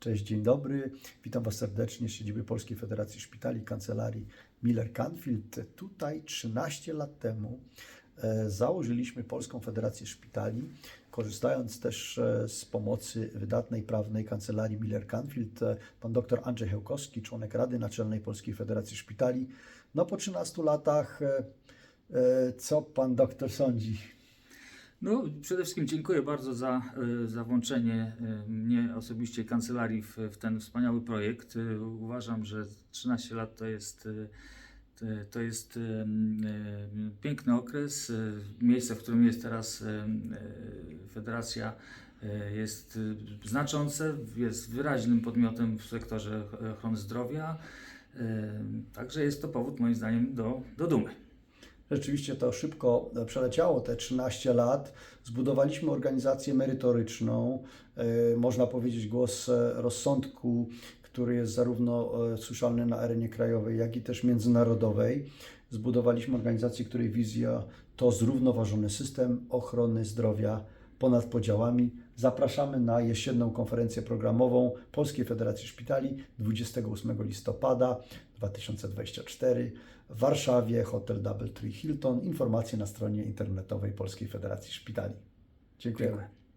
Cześć, dzień dobry. Witam Was serdecznie z siedziby Polskiej Federacji Szpitali, kancelarii Miller Canfield. Tutaj 13 lat temu e, założyliśmy Polską Federację Szpitali, korzystając też e, z pomocy wydatnej prawnej kancelarii Miller Canfield. E, Pan dr Andrzej Hełkowski, członek Rady Naczelnej Polskiej Federacji Szpitali. No po 13 latach, co Pan doktor sądzi? No, przede wszystkim dziękuję bardzo za, e, za włączenie e, mnie osobiście kancelarii w, w ten wspaniały projekt. E, Uważam, że 13 lat to jest, to jest piękny okres. Miejsce, w którym jest teraz federacja jest znaczące, jest wyraźnym podmiotem w sektorze ochrony zdrowia. Także jest to powód moim zdaniem do, do dumy. Rzeczywiście to szybko przeleciało te 13 lat. Zbudowaliśmy organizację merytoryczną, e, można powiedzieć głos e, rozsądku, który jest zarówno e, słyszalny na arenie krajowej, jak i też międzynarodowej. Zbudowaliśmy organizację, której wizja to zrównoważony system ochrony zdrowia ponad podziałami. Zapraszamy na jesienną konferencję programową Polskiej Federacji Szpitali 28 listopada 2024 w Warszawie, hotel Doubletree Hilton. Informacje na stronie internetowej Polskiej Federacji Szpitali. Dziękujemy. Dziękuję.